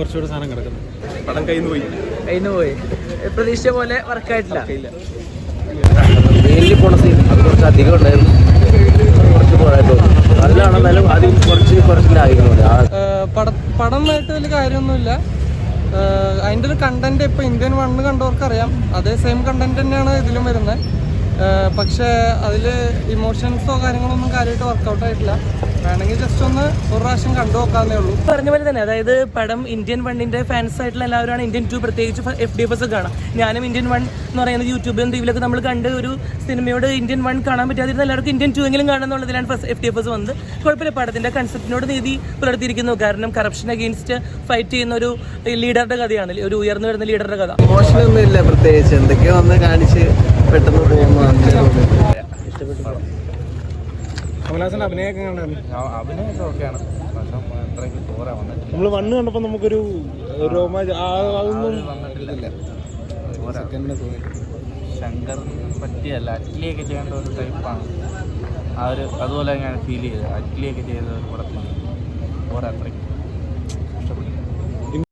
കുറച്ചുകൂടി സാധനം കിടക്കുന്നത് പടം കയ്യിൽ പോയി. പോയി. പ്രതീക്ഷ പോലെ വർക്കായിട്ടില്ല. മെയിൻലി പോണ സീൻ അത് കുറച്ച് അധികം ഉണ്ടായിരുന്നു. കുറച്ച് പോരാട്ടോ നല്ലതാണ് എന്നാലും ആദ്യം കുറച്ച് കുറച്ചിലായിരുന്നു പടമായിട്ട് വലിയ കാര്യമൊന്നുമില്ല. അതിന്റെ ഒരു കണ്ടന്റ് ഇപ്പോൾ ഇന്ത്യൻ വണ്ണ് കണ്ടവർക്ക് അറിയാം അതേ സെയിം കണ്ടന്റ് തന്നെയാണ് ഇതിലും വരുന്നത്. പക്ഷേ അതിൽ ഇമോഷൻസോ കാര്യങ്ങളൊന്നും കാര്യമായിട്ട് വർക്കൗട്ട് ആയിട്ടില്ല വേണമെങ്കിൽ ജസ്റ്റ് ഒന്ന് ഒരു പ്രാവശ്യം കണ്ടു നോക്കാന്നേ ഉള്ളൂ. പറഞ്ഞ പോലെ തന്നെ അതായത് പടം ഇന്ത്യൻ വണ്ണിന്റെ ഫാൻസ് ആയിട്ടുള്ള എല്ലാവരുമാണ് ഇന്ത്യൻ ടു പ്രത്യേകിച്ച് എഫ് ഡി എഫ് എസ് കാണാം. ഞാനും ഇന്ത്യൻ വൺ എന്ന് പറയുന്നത് യൂട്യൂബിലും ടിവിയിലൊക്കെ നമ്മൾ കണ്ട് ഒരു സിനിമയോട് ഇന്ത്യൻ വൺ കാണാൻ പറ്റാതിരുന്ന എല്ലാവർക്കും ഇന്ത്യൻ ടു എങ്കിലും കാണണം എന്നുള്ളതിലാണ് first F D F S വന്നത്. കുഴപ്പമില്ല പടത്തിന്റെ കൺസെപ്റ്റിനോട് നീതി പുലർത്തിയിരിക്കുന്നു. കാരണം കറപ്ഷൻ അഗെയിൻസ്റ്റ് ഫൈറ്റ് ചെയ്യുന്ന ഒരു ലീഡറുടെ കഥയാണ് ഒരു ഉയർന്നു വരുന്ന ലീഡറുടെ കഥ. ഇമോഷനൊന്നും ഇല്ല പ്രത്യേകിച്ച്. എന്തൊക്കെയോ വന്ന് കാണിച്ച് പെട്ടെന്ന് കമലഹാസന്റെ അഭിനയൊക്കെ അഭിനയൊക്കെ ഓക്കെയാണ്. നമ്മൾ വണ്ണ് കണ്ടപ്പോൾ നമുക്കൊരു രോമാ ആ- അതൊന്നും വന്നിട്ടില്ല. ശങ്കറിന് പറ്റിയല്ല അറ്റ്ലിയൊക്കെ ചെയ്യേണ്ട ഒരു ടൈപ്പാണ് ആ ഒരു അതുപോലെ ഞാൻ ഫീൽ ചെയ്തത്. അറ്റ്ലിയൊക്കെ ചെയ്ത ഒരു പടത്തിൽ പോരാ അത്രയ്ക്ക്.